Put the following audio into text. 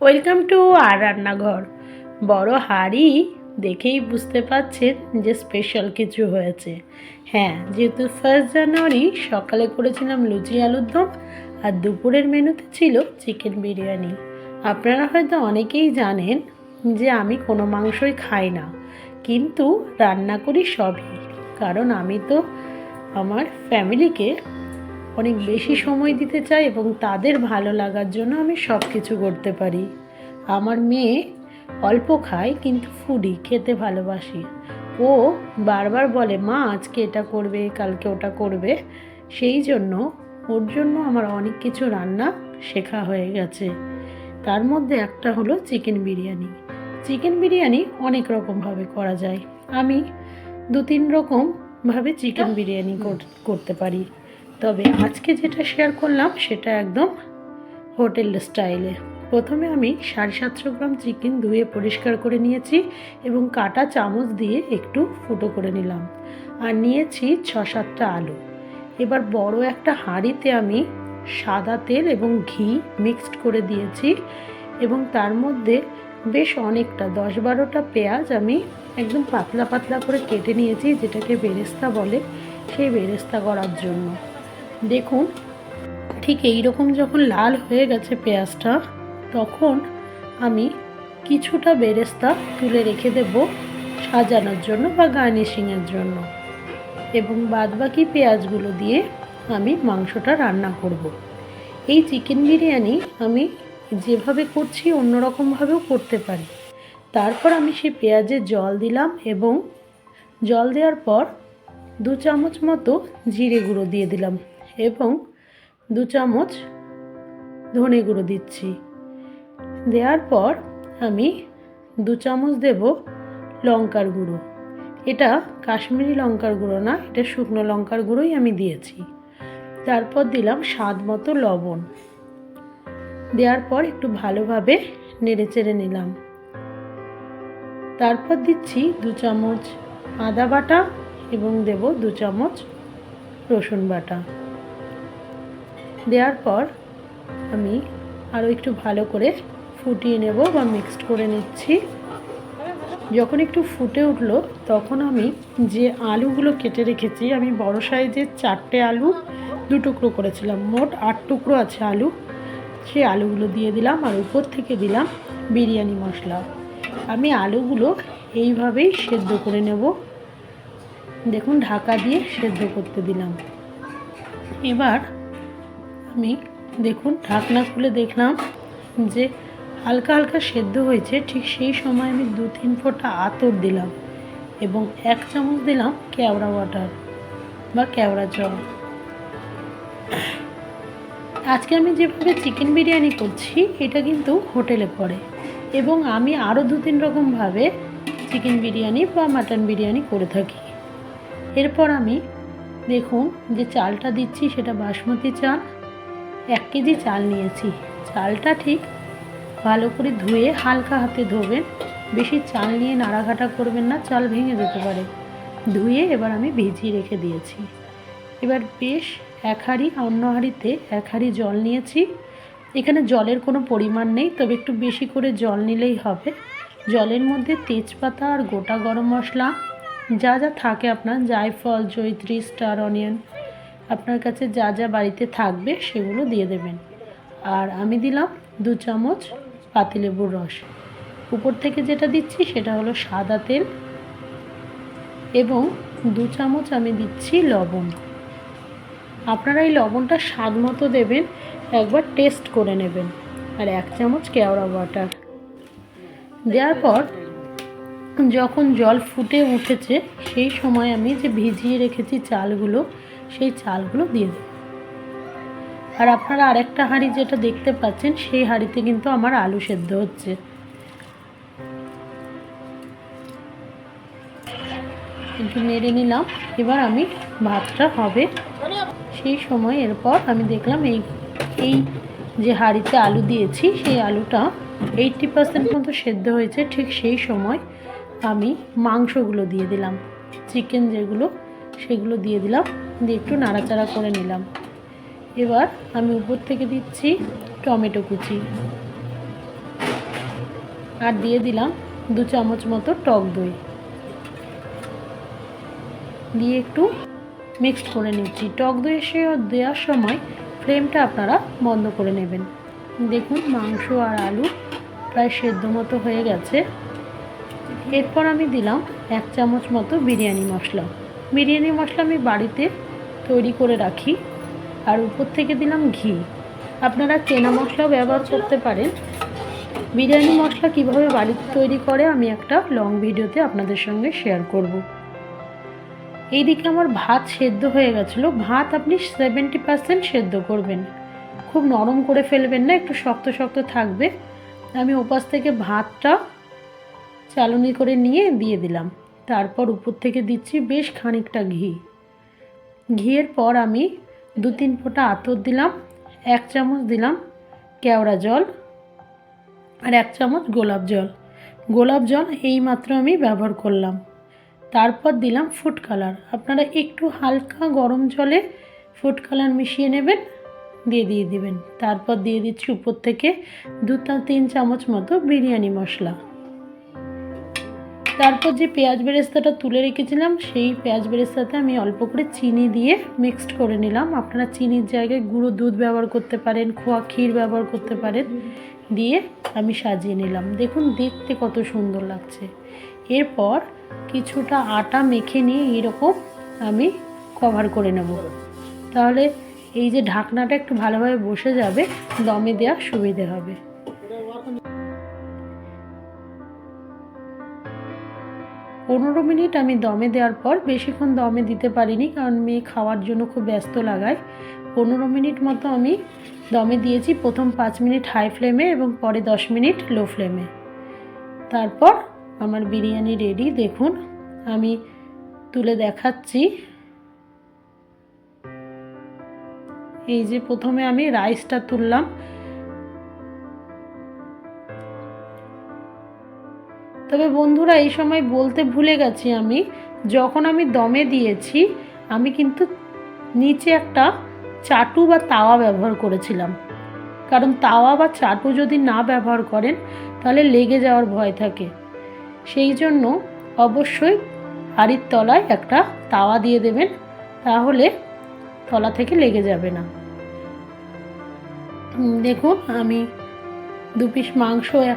Welcome to আর রান্নাঘর। বড় হাড়ি দেখেই বুঝতে পারছেন যে স্পেশাল কিছু হয়েছে। হ্যাঁ যেহেতু ফার্স্ট জানুয়ারি সকালে করেছিলাম লুচি আলুর দম আর দুপুরের মেনুতে ছিল চিকেন বিরিয়ানি। আপনারা হয়তো অনেকেই জানেন যে আমি কোনো মাংসই খাই না, কিন্তু রান্না করি সবই। কারণ আমি তো আমার ফ্যামিলিকে অনেক বেশি সময় দিতে চাই এবং তাদের ভালো লাগার জন্য আমি সব কিছু করতে পারি। আমার মেয়ে অল্প খায় কিন্তু ফুডি খেতে ভালোবাসি। ও বারবার বলে, মা, আজকে এটা করবে, কালকে ওটা করবে। সেই জন্য ওর জন্য আমার অনেক কিছু রান্না শেখা হয়ে গেছে। তার মধ্যে একটা হলো চিকেন বিরিয়ানি। চিকেন বিরিয়ানি অনেক রকমভাবে করা যায়। আমি দু তিন রকমভাবে চিকেন বিরিয়ানি কর- করতে পারি। তবে আজকে যেটা শেয়ার করলাম সেটা একদম হোটেল স্টাইলে প্রথমে আমি সাড়ে সাতশো গ্রাম চিকেন ধুয়ে পরিষ্কার করে নিয়েছি এবং কাটা চামচ দিয়ে একটু ফুটো করে নিলাম। আর নিয়েছি ছ সাতটা আলু। এবার বড় একটা হাঁড়িতে আমি সাদা তেল এবং ঘি মিক্সড করে দিয়েছি এবং তার মধ্যে বেশ অনেকটা, দশ বারোটা পেঁয়াজ আমি একদম পাতলা পাতলা করে কেটে নিয়েছি, যেটাকে বেরেস্তা বলে সেই বেরেস্তা করার জন্য। দেখুন, ঠিক এই রকম যখন লাল হয়ে গেছে পেঁয়াজটা, তখন আমি কিছুটা বেরেস্তা তুলে রেখে দেব সাজানোর জন্য বা গার্নিশিংয়ের জন্য। এবং বাদবাকি পেঁয়াজগুলো দিয়ে আমি মাংসটা রান্না করব। এই চিকেন বিরিয়ানি আমি যেভাবে করছি অন্যরকমভাবেও করতে পারি। তারপর আমি সেই পেঁয়াজে জল দিলাম এবং জল দেওয়ার পর দু চামচ মতো জিরে গুঁড়ো দিয়ে দিলাম। এবং দু চামচ ধনে গুঁড়ো দিচ্ছি। দেওয়ার পর আমি দু চামচ দেব লঙ্কার গুঁড়ো। এটা কাশ্মীরি লঙ্কার গুঁড়ো না, এটা শুকনো লঙ্কার গুঁড়োই আমি দিয়েছি। তারপর দিলাম স্বাদ মতো লবণ। দেওয়ার পর একটু ভালোভাবে নেড়ে চেড়ে নিলাম। তারপর দিচ্ছি দু চামচ আদা বাটা এবং দেব দু চামচ রসুন বাটা। দেওয়ার পর আমি আরও একটু ভালো করে ফুটিয়ে নেব বা মিক্সড করে নিচ্ছি। যখন একটু ফুটে উঠল, তখন আমি যে আলুগুলো কেটে রেখেছি, আমি বড় সাইজের চারটে আলু, দু টুকরো করেছিলাম। মোট আট টুকরো আছে আলু। সেই আলুগুলো দিয়ে দিলাম আর উপর থেকে দিলাম বিরিয়ানি মশলা। আমি আলুগুলো এইভাবেই সেদ্ধ করে নেব। দেখুন, ঢাকা দিয়ে সেদ্ধ করতে দিলাম। এবার আমি দেখুন ঢাকনা খুলে দেখলাম যে হালকা হালকা সেদ্ধ হয়েছে, ঠিক সেই সময় আমি দু তিন ফোঁটা আতর দিলাম এবং এক চামচ দিলাম কেওড়া ওয়াটার বা কেওড়া জল। আজকে আমি যেভাবে চিকেন বিরিয়ানি করছি, এটা কিন্তু হোটেলে পড়ে এবং আমি আরও দু তিন রকমভাবে চিকেন বিরিয়ানি বা মাটন বিরিয়ানি করে থাকি। এরপর আমি দেখুন যে চালটা দিচ্ছি, সেটা বাসমতি চাল এক কেজি চাল নিয়েছি। চালটা ঠিক ভালো করে ধুয়ে হালকা হাতে ধোবেন। বেশি চাল নিয়ে নাড়াঘাটা করবেন না, চাল ভেঙে যেতে পারে। ধুয়ে এবার আমি ভিজিয়ে রেখে দিয়েছি। এবার বেশ এক হাঁড়ি, অন্য হাঁড়িতে এক হাঁড়ি জল নিয়েছি। এখানে জলের কোনো পরিমাণ নেই, তবে একটু বেশি করে জল নিলেই হবে। জলের মধ্যে তেজপাতা আর গোটা গরম মশলা, যা যা থাকে আপনার, জায়ফল, জয়ত্রী, স্টার, অনিয়ন আপনার কাছে যা যা বাড়িতে থাকবে সেগুলো দিয়ে দেবেন। আর আমি দিলাম দু চামচ পাতিলেবুর রস। উপর থেকে যেটা দিচ্ছি সেটা হলো সাদা তেল এবং দু চামচ আমি দিচ্ছি লবণ। আপনারা এই লবণটা স্বাদ মতো দেবেন, একবার টেস্ট করে নেবেন। আর এক চামচ কেওড়া ওয়াটার দেওয়ার পর যখন জল ফুটে উঠেছে, সেই সময় আমি যে ভিজিয়ে রেখেছি চালগুলো সেই চালগুলো দিয়ে দেব। আর আপনারা আরেকটা হাঁড়ি যেটা দেখতে পাচ্ছেন, সেই হাঁড়িতে কিন্তু আমার আলু সেদ্ধ হচ্ছে। একটু নেড়ে নিলাম, এবার আমি ভাতটা হবে। সেই সময় এরপর আমি দেখলাম এই এই যে হাঁড়িতে আলু দিয়েছি, সেই আলুটা এইটটি পার্সেন্ট মতো সেদ্ধ হয়েছে। ঠিক সেই সময় আমি মাংসগুলো দিয়ে দিলাম। চিকেন যেগুলো, সেগুলো দিয়ে দিলাম। দিয়ে একটু নাড়াচাড়া করে নিলাম। এবার আমি উপর থেকে দিচ্ছি টমেটো কুচি। আর দিয়ে দিলাম দু চামচ মতো টক দই। দিয়ে একটু মিক্সড করে নিচ্ছি। টক দই সে দেওয়ার সময় ফ্লেমটা আপনারা বন্ধ করে নেবেন। দেখুন মাংস আর আলু প্রায় সেদ্ধ মতো হয়ে গেছে। এরপর আমি দিলাম এক চামচ মতো বিরিয়ানি মশলা। বিরিয়ানি মশলা আমি বাড়িতে তৈরি করে রাখি। আর উপর থেকে দিলাম ঘি। আপনারা চেনা মশলাও ব্যবহার করতে পারেন। বিরিয়ানি মশলা কীভাবে বাড়িতে তৈরি করে, আমি একটা লং ভিডিওতে আপনাদের সঙ্গে শেয়ার করব। এইদিকে আমার ভাত সেদ্ধ হয়ে গেছিল। ভাত আপনি সেভেন্টি পার্সেন্ট সেদ্ধ করবেন। খুব নরম করে ফেলবেন না, একটু শক্ত শক্ত থাকবে। আমি ওপাশ থেকে ভাতটা চালনি করে নিয়ে দিয়ে দিলাম। তারপর উপর থেকে দিচ্ছি বেশ খানিকটা ঘি। ঘিয়ের পর আমি দু তিন ফোঁটা আতর দিলাম, এক চামচ দিলাম কেওড়া জল আর এক চামচ গোলাপ জল। গোলাপ জল এইমাত্র আমি ব্যবহার করলাম। তারপর দিলাম ফুড কালার। আপনারা একটু হালকা গরম জলে ফুড কালার মিশিয়ে নেবেন, দিয়ে দিয়ে দিবেন। তারপর দিয়ে দিচ্ছি উপর থেকে দু তিন চামচ মতো বিরিয়ানি মশলা। তারপর যে পেঁয়াজ বেরেস্তাটা তুলে রেখেছিলাম, সেই পেঁয়াজ বেরেস্তাতে আমি অল্প করে চিনি দিয়ে মিক্সড করে নিলাম। আপনারা চিনির জায়গায় গুঁড়ো দুধ ব্যবহার করতে পারেন, খোয়া ক্ষীর ব্যবহার করতে পারেন, দিয়ে আমি সাজিয়ে নিলাম। দেখুন দেখতে কত সুন্দর লাগছে। এরপর কিছুটা আটা মেখে নিয়ে এরকম আমি কভার করে নেব। তাহলে এই যে ঢাকনাটা একটু ভালোভাবে বসে যাবে, দমে দেওয়া সুবিধে হবে। পনেরো মিনিট আমি দমে দেওয়ার পর বেশিক্ষণ দমে দিতে পারিনি কারণ মেয়ে খাওয়ার জন্য খুব ব্যস্ত লাগায়। পনেরো মিনিট মতো আমি দমে দিয়েছি প্রথম পাঁচ মিনিট হাই ফ্লেমে এবং পরে দশ মিনিট লো ফ্লেমে। তারপর আমার বিরিয়ানি রেডি। দেখুন, আমি তুলে দেখাচ্ছি। এই যে প্রথমে আমি রাইসটা তুললাম। তবে বন্ধুরা, এই সময় বলতে ভুলে গেছি আমি, যখন আমি দমে দিয়েছি, আমি কিন্তু নিচে একটা চাটু বা তাওয়া ব্যবহার করেছিলাম। কারণ তাওয়া বা চাটু যদি না ব্যবহার করেন, তাহলে লেগে যাওয়ার ভয় থাকে। সেই জন্য অবশ্যই হাড়ির তলায় একটা তাওয়া দিয়ে দেবেন, তাহলে তলা থেকে লেগে যাবে না। দেখুন, আমি দু পিস মাংস এক